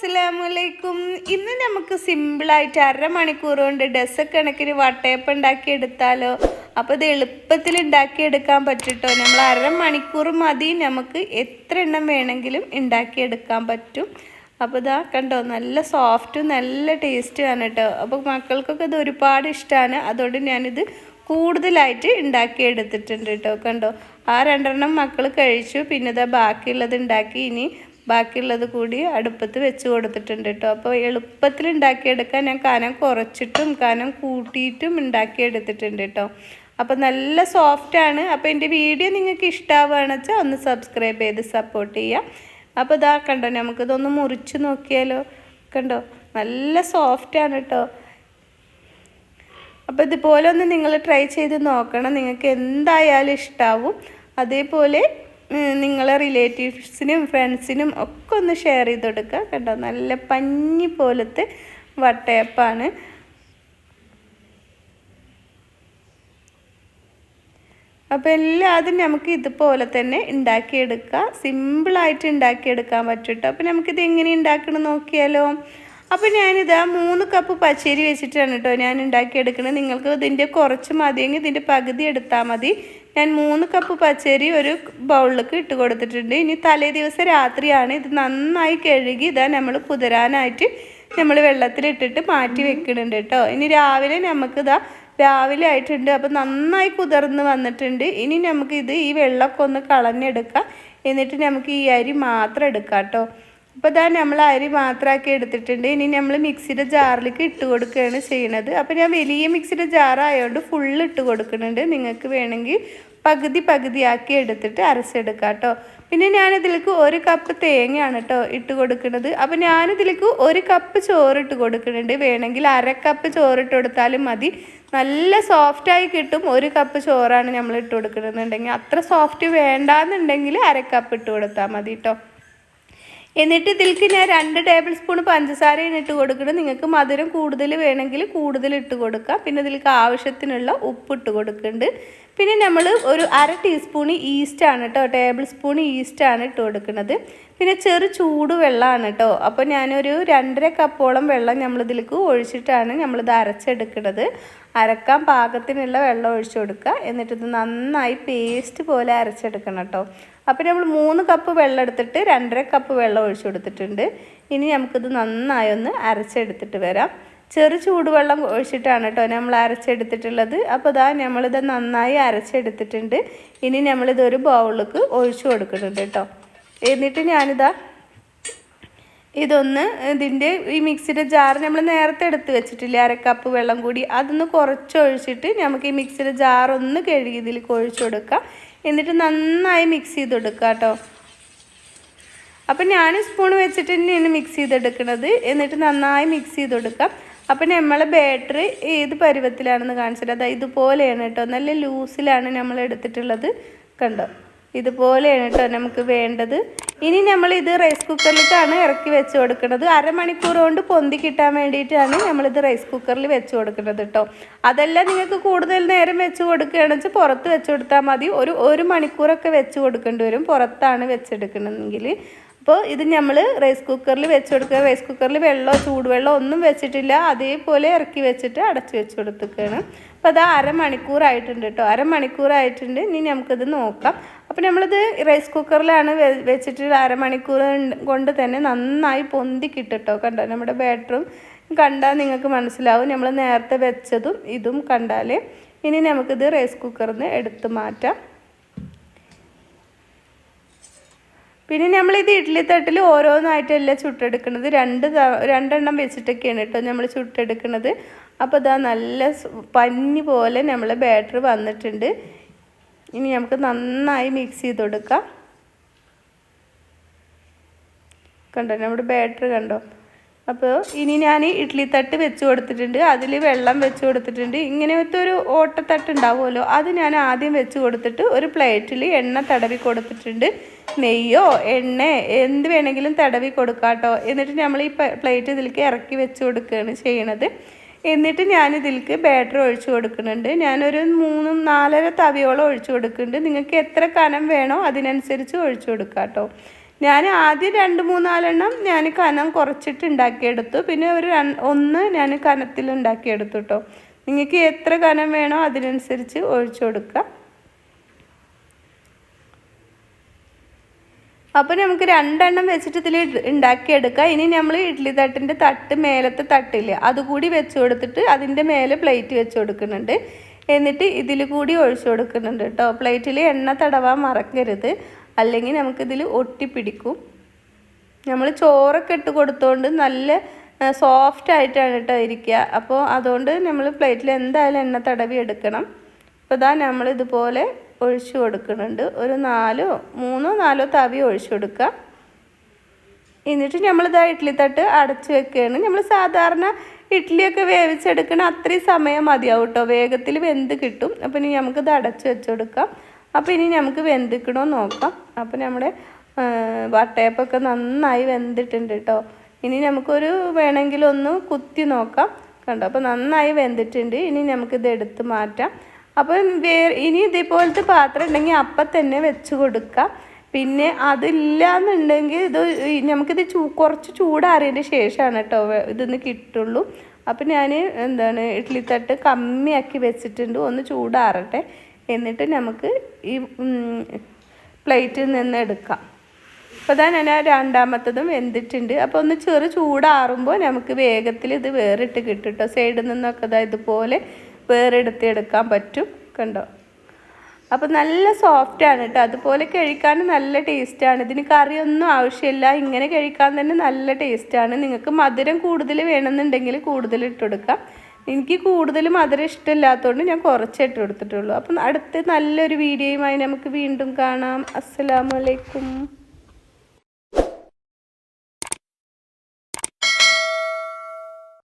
അസ്സലാമലൈക്കും. ഇന്ന് നമുക്ക് സിമ്പിളായിട്ട് അരമണിക്കൂർ കൊണ്ട് ഡസ് കണക്കിന് വട്ടയപ്പം ഉണ്ടാക്കി എടുത്താലോ അപ്പോൾ ഇത് എളുപ്പത്തിൽ ഉണ്ടാക്കിയെടുക്കാൻ പറ്റുട്ടോ? നമ്മൾ അരമണിക്കൂർ മതി. നമുക്ക് എത്ര എണ്ണം വേണമെങ്കിലും ഉണ്ടാക്കിയെടുക്കാൻ പറ്റും. അപ്പോൾ ഇതാ കണ്ടോ നല്ല സോഫ്റ്റും നല്ല ടേസ്റ്റുമാണ് കേട്ടോ. അപ്പോൾ മക്കൾക്കൊക്കെ ഇത് ഒരുപാട് ഇഷ്ടമാണ് അതുകൊണ്ട് ഞാനിത് കൂടുതലായിട്ട് ഉണ്ടാക്കിയെടുത്തിട്ടുണ്ട് കേട്ടോ. കണ്ടോ ആ രണ്ടെണ്ണം മക്കൾ കഴിച്ചു. പിന്നെ ഇതാ ബാക്കിയുള്ളത് ഉണ്ടാക്കി. ഇനി ബാക്കിയുള്ളത് കൂടി അടുപ്പത്ത് വെച്ച് കൊടുത്തിട്ടുണ്ട് കേട്ടോ. അപ്പോൾ എളുപ്പത്തിൽ ഉണ്ടാക്കിയെടുക്കാൻ ഞാൻ കനം കുറച്ചിട്ടും കനം കൂട്ടിയിട്ടും ഉണ്ടാക്കിയെടുത്തിട്ടുണ്ട് കേട്ടോ. അപ്പോൾ നല്ല സോഫ്റ്റാണ് അപ്പോൾ എന്റെ വീഡിയോ നിങ്ങൾക്ക് ഇഷ്ടമാവുകയാണെന്ന് വെച്ചാൽ ഒന്ന് സബ്സ്ക്രൈബ് ചെയ്ത് സപ്പോർട്ട് ചെയ്യാം. അപ്പോൾ ഇതാ കണ്ടോ നമുക്കിതൊന്ന് മുറിച്ച് നോക്കിയാലോ? കണ്ടോ? നല്ല സോഫ്റ്റാണ് കേട്ടോ. അപ്പോൾ ഇതുപോലെ ഒന്ന് നിങ്ങൾ ട്രൈ ചെയ്ത് നോക്കണം. നിങ്ങൾക്ക് എന്തായാലും ഇഷ്ടാവും. അതേപോലെ നിങ്ങളെ റിലേറ്റീവ്സിനും ഫ്രണ്ട്സിനും ഒക്കെ ഒന്ന് ഷെയർ ചെയ്ത് കൊടുക്കുക കേട്ടോ നല്ല പഞ്ഞി പോലത്തെ വട്ടയപ്പാണ്. അപ്പോൾ എല്ലാതും നമുക്ക് ഇതുപോലെ തന്നെ ഉണ്ടാക്കിയെടുക്കാം. സിമ്പിളായിട്ട് ഉണ്ടാക്കിയെടുക്കാൻ പറ്റും കേട്ടോ അപ്പോൾ നമുക്കിത് എങ്ങനെ ഉണ്ടാക്കണം നോക്കിയാലോ. അപ്പോൾ ഞാനിതാ മൂന്ന് കപ്പ് പച്ചരി വെച്ചിട്ടാണ് കേട്ടോ ഞാൻ ഉണ്ടാക്കിയെടുക്കുന്നത് നിങ്ങൾക്ക് ഇതിന്റെ കുറച്ച് മതിയെങ്കിൽ ഇതിന്റെ പകുതി എടുത്താൽ മതി. ഞാൻ മൂന്ന് കപ്പ് പച്ചരി ഒരു ബൗളിലേക്ക് ഇട്ട് കൊടുത്തിട്ടുണ്ട്. ഇനി തലേ ദിവസം രാത്രിയാണ്. ഇത് നന്നായി കഴുകി ഇതാ നമ്മൾ കുതിരാനായിട്ട് നമ്മൾ വെള്ളത്തിലിട്ടിട്ട് മാറ്റി വെക്കുന്നുണ്ട് കേട്ടോ ഇനി രാവിലെ നമുക്കിതാ രാവിലെ ആയിട്ടുണ്ട്. അപ്പോൾ നന്നായി കുതിർന്ന് വന്നിട്ടുണ്ട്. ഇനി നമുക്കിത് ഈ വെള്ളമൊക്കെ ഒന്ന് കളഞ്ഞെടുക്കാം. എന്നിട്ട് നമുക്ക് ഈ അരി മാത്രം എടുക്കാം കേട്ടോ അപ്പോൾ ഇതാ നമ്മൾ അരി മാത്രമാക്കി എടുത്തിട്ടുണ്ട്. ഇനി നമ്മൾ മിക്സിയുടെ ജാറിലേക്ക് ഇട്ട് കൊടുക്കുകയാണ് ചെയ്യണത്. അപ്പോൾ ഞാൻ വലിയ മിക്സിയുടെ ജാറായതുകൊണ്ട് ഫുള്ള് ഇട്ട് കൊടുക്കുന്നുണ്ട്. നിങ്ങൾക്ക് വേണമെങ്കിൽ പകുതി പകുതിയാക്കി എടുത്തിട്ട് അരച്ചെടുക്കാം കേട്ടോ. പിന്നെ ഞാനിതിലേക്ക് ഒരു കപ്പ് തേങ്ങയാണ് കേട്ടോ ഇട്ട് കൊടുക്കുന്നത്. അപ്പോൾ ഞാനിതിലേക്ക് ഒരു കപ്പ് ചോറിട്ട് കൊടുക്കുന്നുണ്ട്. വേണമെങ്കിൽ അര കപ്പ് ചോറ് ഇട്ട് കൊടുത്താലും മതി. നല്ല സോഫ്റ്റായി കിട്ടും ഒരു കപ്പ് ചോറാണ് നമ്മൾ ഇട്ട് കൊടുക്കുന്നുണ്ടെങ്കിൽ. അത്ര സോഫ്റ്റ് വേണ്ടാന്നുണ്ടെങ്കിൽ അര കപ്പ് ഇട്ട് കൊടുത്താൽ മതി കേട്ടോ. എന്നിട്ട് ഇതിലേക്ക് ഞാൻ രണ്ട് ടേബിൾ സ്പൂൺ പഞ്ചസാരയാണ് ഇട്ട് കൊടുക്കുന്നത് നിങ്ങൾക്ക് മധുരം കൂടുതൽ വേണമെങ്കിൽ കൂടുതൽ ഇട്ട് കൊടുക്കാം. പിന്നെ ഇതിലേക്ക് ആവശ്യത്തിനുള്ള ഉപ്പ് ഇട്ട് കൊടുക്കുന്നുണ്ട്. പിന്നെ നമ്മൾ ഒരു അര ടീസ്പൂൺ ഈസ്റ്റാണ് കേട്ടോ ടേബിൾ സ്പൂൺ ഈസ്റ്റാണ് ഇട്ട് കൊടുക്കുന്നത്. പിന്നെ ചെറു ചൂട് വെള്ളമാണ് കേട്ടോ. അപ്പോൾ ഞാനൊരു രണ്ടര കപ്പോളം വെള്ളം നമ്മളിതിലേക്ക് ഒഴിച്ചിട്ടാണ് നമ്മളിത് അരച്ചെടുക്കുന്നത്. അരക്കാൻ പാകത്തിനുള്ള വെള്ളം ഒഴിച്ചു കൊടുക്കുക. എന്നിട്ട് ഇത് നന്നായി പേസ്റ്റ് പോലെ അരച്ചെടുക്കണം കേട്ടോ അപ്പോൾ നമ്മൾ മൂന്ന് കപ്പ് വെള്ളം എടുത്തിട്ട് രണ്ടര കപ്പ് വെള്ളം ഒഴിച്ചു കൊടുത്തിട്ടുണ്ട്. ഇനി നമുക്കിത് നന്നായി ഒന്ന് അരച്ചെടുത്തിട്ട് വരാം. ചെറു ചൂടുവെള്ളം ഒഴിച്ചിട്ടാണ് കേട്ടോ നമ്മൾ അരച്ചെടുത്തിട്ടുള്ളത്. അപ്പോൾ ഇതാ നമ്മളിത് നന്നായി അരച്ചെടുത്തിട്ടുണ്ട്. ഇനി നമ്മളിത് ഒരു ബൗളിലേക്ക് ഒഴിച്ചു കൊടുക്കുന്നുണ്ട് കേട്ടോ എന്നിട്ട് ഞാനിതാ ഇതൊന്ന് ഇതിന്റെ ഈ മിക്സിയുടെ ജാർ നമ്മൾ നേരത്തെ എടുത്ത് വെച്ചിട്ടില്ലേ അരക്കപ്പ് കപ്പ് വെള്ളം കൂടി അതൊന്ന് കുറച്ചൊഴിച്ചിട്ട് നമുക്ക് ഈ മിക്സിയുടെ ജാർ ഒന്ന് കഴുകി ഇതിൽ ഒഴിച്ചു കൊടുക്കാം എന്നിട്ട് നന്നായി മിക്സ് ചെയ്ത് കൊടുക്കുക കേട്ടോ. അപ്പം ഞാൻ സ്പൂൺ വെച്ചിട്ട് തന്നെയാണ് മിക്സ് ചെയ്തെടുക്കുന്നത് എന്നിട്ട് നന്നായി മിക്സ് ചെയ്ത് കൊടുക്കാം അപ്പം നമ്മളെ ബാറ്ററി ഏത് പരുവത്തിലാണെന്ന് കാണിച്ചിട്ട് അതായത് ഇതുപോലെയാണ് കേട്ടോ. നല്ല ലൂസിലാണ് നമ്മൾ എടുത്തിട്ടുള്ളത്. കണ്ടോ? ഇതുപോലെയാണ് കേട്ടോ നമുക്ക് വേണ്ടത്. ഇനി നമ്മൾ ഇത് റൈസ് കുക്കറിലിട്ടാണ് ഇറക്കി വെച്ച് കൊടുക്കുന്നത്. അരമണിക്കൂർ കൊണ്ട് പൊന്തി കിട്ടാൻ വേണ്ടിയിട്ടാണ് നമ്മളിത് റൈസ് കുക്കറിൽ വെച്ച് കൊടുക്കുന്നത് കേട്ടോ അതെല്ലാം നിങ്ങൾക്ക് കൂടുതൽ നേരം വെച്ച് കൊടുക്കുകയാണെന്ന് വെച്ചാൽ പുറത്ത് വെച്ച് കൊടുത്താൽ മതി. ഒരു ഒരു മണിക്കൂറൊക്കെ വെച്ച് കൊടുക്കേണ്ടി വരും. പുറത്താണ് വെച്ചെടുക്കണമെങ്കിൽ. അപ്പോൾ ഇത് നമ്മൾ റൈസ് കുക്കറിൽ വെച്ച് കൊടുക്കുക റൈസ് കുക്കറിൽ വെള്ളമോ ചൂടുവെള്ളമോ ഒന്നും വെച്ചിട്ടില്ല. അതേപോലെ ഇറക്കി വെച്ചിട്ട് അടച്ചു വെച്ച് കൊടുത്തേക്കാണ് അപ്പോൾ അത് അരമണിക്കൂറായിട്ടുണ്ട് കേട്ടോ. അരമണിക്കൂറായിട്ടുണ്ട്. ഇനി നമുക്കിത് നോക്കാം. അപ്പോൾ നമ്മളിത് റൈസ് കുക്കറിലാണ് വെച്ചിട്ട് അരമണിക്കൂർ കൊണ്ട് തന്നെ നന്നായി പൊന്തി കിട്ടും കേട്ടോ കണ്ടോ? നമ്മുടെ ബാറ്ററും കണ്ടാൽ നിങ്ങൾക്ക് മനസ്സിലാവും. നമ്മൾ നേരത്തെ വെച്ചതും ഇതും കണ്ടാൽ ഇനി നമുക്കിത് റൈസ് കുക്കറിൽ നിന്ന് എടുത്ത് മാറ്റാം. പിന്നെ നമ്മൾ നമ്മളിത് ഇഡ്ഡലി തട്ടിൽ ഓരോന്നായിട്ടല്ല ചുട്ടെടുക്കുന്നത്? രണ്ട് രണ്ടെണ്ണം വെച്ചിട്ടൊക്കെയാണ് കേട്ടോ നമ്മൾ ചുട്ടെടുക്കുന്നത്. അപ്പോൾ ഇതാ നല്ല പഞ്ഞി പോലെ നമ്മളെ ബാറ്റർ വന്നിട്ടുണ്ട്. ഇനി നമുക്ക് നന്നായി മിക്സ് ചെയ്ത് കൊടുക്കാം. കണ്ടോ നമ്മുടെ ബാറ്റർ കണ്ടോ? അപ്പോൾ ഇനി ഞാൻ ഇഡ്ഡലി തട്ട് വെച്ച് കൊടുത്തിട്ടുണ്ട്. അതിൽ വെള്ളം വെച്ച് കൊടുത്തിട്ടുണ്ട്. ഇങ്ങനത്തെ ഒരു ഓട്ടത്തട്ട് ഉണ്ടാവുമല്ലോ അത് ഞാൻ ആദ്യം വെച്ച് കൊടുത്തിട്ട് ഒരു പ്ലേറ്റിൽ എണ്ണ തടവി കൊടുത്തിട്ടുണ്ട്. നെയ്യോ എണ്ണ എന്ത് വേണമെങ്കിലും തടവി കൊടുക്കാം കേട്ടോ എന്നിട്ട് നമ്മൾ ഈ പ്ലേറ്റ് ഇതിലേക്ക് ഇറക്കി വെച്ച് കൊടുക്കുകയാണ് ചെയ്യണത്. എന്നിട്ട് ഞാൻ ഇതിലേക്ക് ബാറ്റർ ഒഴിച്ചു കൊടുക്കുന്നുണ്ട്. ഞാനൊരു മൂന്നും നാലര തവിയോളം ഒഴിച്ച് കൊടുക്കുന്നുണ്ട്. നിങ്ങൾക്ക് എത്ര കനം വേണോ അതിനനുസരിച്ച് ഒഴിച്ചു കൊടുക്കാം കേട്ടോ. ഞാൻ ആദ്യം രണ്ട് മൂന്നാലെണ്ണം ഞാൻ കനം കുറച്ചിട്ട് ഉണ്ടാക്കിയെടുത്തു പിന്നെ ഒരു ഒന്ന് ഞാൻ കനത്തിൽ ഉണ്ടാക്കിയെടുത്തു കേട്ടോ. നിങ്ങൾക്ക് എത്ര കനം വേണോ അതിനനുസരിച്ച് ഒഴിച്ചു കൊടുക്കുക അപ്പോൾ നമുക്ക് രണ്ടെണ്ണം വെച്ചിട്ട് ഇതിൽ ഉണ്ടാക്കിയെടുക്കാം. ഇനി നമ്മൾ ഇഡ്ഡലി തട്ടിന്റെ തട്ട് മേലത്തെ തട്ടില്ലേ അതുകൂടി വെച്ച് കൊടുത്തിട്ട് അതിന്റെ മേലെ പ്ലേറ്റ് വെച്ച് കൊടുക്കുന്നുണ്ട്. എന്നിട്ട് ഇതിൽ കൂടി ഒഴിച്ചു കൊടുക്കുന്നുണ്ട് കേട്ടോ പ്ലേറ്റിൽ എണ്ണ തടവാൻ മറക്കരുത്. അല്ലെങ്കിൽ നമുക്കിതിൽ ഒട്ടിപ്പിടിക്കും. നമ്മൾ ചോറൊക്കെ ഇട്ട് കൊടുത്തുകൊണ്ട് നല്ല സോഫ്റ്റ് ആയിട്ടാണ് കേട്ടോ ഇരിക്കുക അപ്പോൾ അതുകൊണ്ട് നമ്മൾ പ്ലേറ്റിൽ എന്തായാലും എണ്ണ തടവി എടുക്കണം. അപ്പോൾ ഇതാ നമ്മൾ ഇതുപോലെ ഒഴിച്ചു കൊടുക്കുന്നുണ്ട്. ഒരു നാലോ മൂന്നോ നാലോ തവി ഒഴിച്ചു കൊടുക്കുക. എന്നിട്ട് നമ്മളിതാ ഇഡ്ഡലി തട്ട് അടച്ച് വെക്കുകയാണ്. നമ്മൾ സാധാരണ ഇഡ്ഡലിയൊക്കെ വേവിച്ചെടുക്കണ അത്രയും സമയം മതിയാവും കേട്ടോ. വേഗത്തിൽ വെന്ത് കിട്ടും. അപ്പോൾ ഇനി നമുക്കിത് അടച്ച് വെച്ചുകൊടുക്കാം അപ്പോൾ ഇനി നമുക്ക് വെന്തിക്കണോ നോക്കാം. അപ്പോൾ നമ്മുടെ വട്ടയപ്പൊക്കെ നന്നായി വെന്തിട്ടുണ്ട് കേട്ടോ. ഇനി നമുക്കൊരു വേണമെങ്കിൽ ഒന്ന് കുത്തി നോക്കാം. കണ്ടോ? അപ്പോൾ നന്നായി വെന്തിട്ടുണ്ട്. ഇനി നമുക്കിത് എടുത്ത് മാറ്റാം. അപ്പം വേ ഇനി ഇതേപോലത്തെ പാത്രം ഉണ്ടെങ്കിൽ അപ്പം തന്നെ വെച്ച് കൊടുക്കാം. പിന്നെ അതില്ല എന്നുണ്ടെങ്കിൽ ഇത് നമുക്കിത് ചൂ കുറച്ച് ചൂടാറിയതിന്റെ ശേഷമാണ് കേട്ടോ ഇതൊന്ന് കിട്ടുള്ളൂ. അപ്പം ഞാൻ എന്താണ് ഇഡ്ഡലി തട്ട് കമ്മിയാക്കി വെച്ചിട്ടുണ്ട്. ഒന്ന് ചൂടാറട്ടെ. എന്നിട്ട് നമുക്ക് ഈ പ്ലേറ്റിൽ നിന്ന് എടുക്കാം. അപ്പോൾ ഇതാ ഞാൻ രണ്ടാമത്തതും വെന്തിട്ടുണ്ട്. അപ്പോൾ ഒന്ന് ചെറു ചൂടാറുമ്പോൾ നമുക്ക് വേഗത്തിൽ ഇത് വേറിട്ട് കിട്ടും കേട്ടോ. സൈഡിൽ നിന്നൊക്കെ ഇതാ ഇതുപോലെ വേറെടുത്തെടുക്കാൻ പറ്റും കണ്ടോ? അപ്പോൾ നല്ല സോഫ്റ്റാണ് കേട്ടോ അതുപോലെ കഴിക്കാൻ നല്ല ടേസ്റ്റാണ് ഇതിന് കറിയൊന്നും ആവശ്യമില്ല. ഇങ്ങനെ കഴിക്കാൻ തന്നെ നല്ല ടേസ്റ്റാണ് നിങ്ങൾക്ക് മധുരം കൂടുതൽ വേണമെന്നുണ്ടെങ്കിൽ കൂടുതൽ ഇട്ട് കൊടുക്കാം. എനിക്ക് കൂടുതൽ മധുരം ഇഷ്ടമില്ലാത്തതുകൊണ്ട് ഞാൻ കുറച്ചേ ഇട്ട് കൊടുത്തിട്ടുള്ളൂ. അപ്പം അടുത്ത് നല്ലൊരു വീഡിയോയുമായി നമുക്ക് വീണ്ടും കാണാം. അസ്സലാമലൈക്കും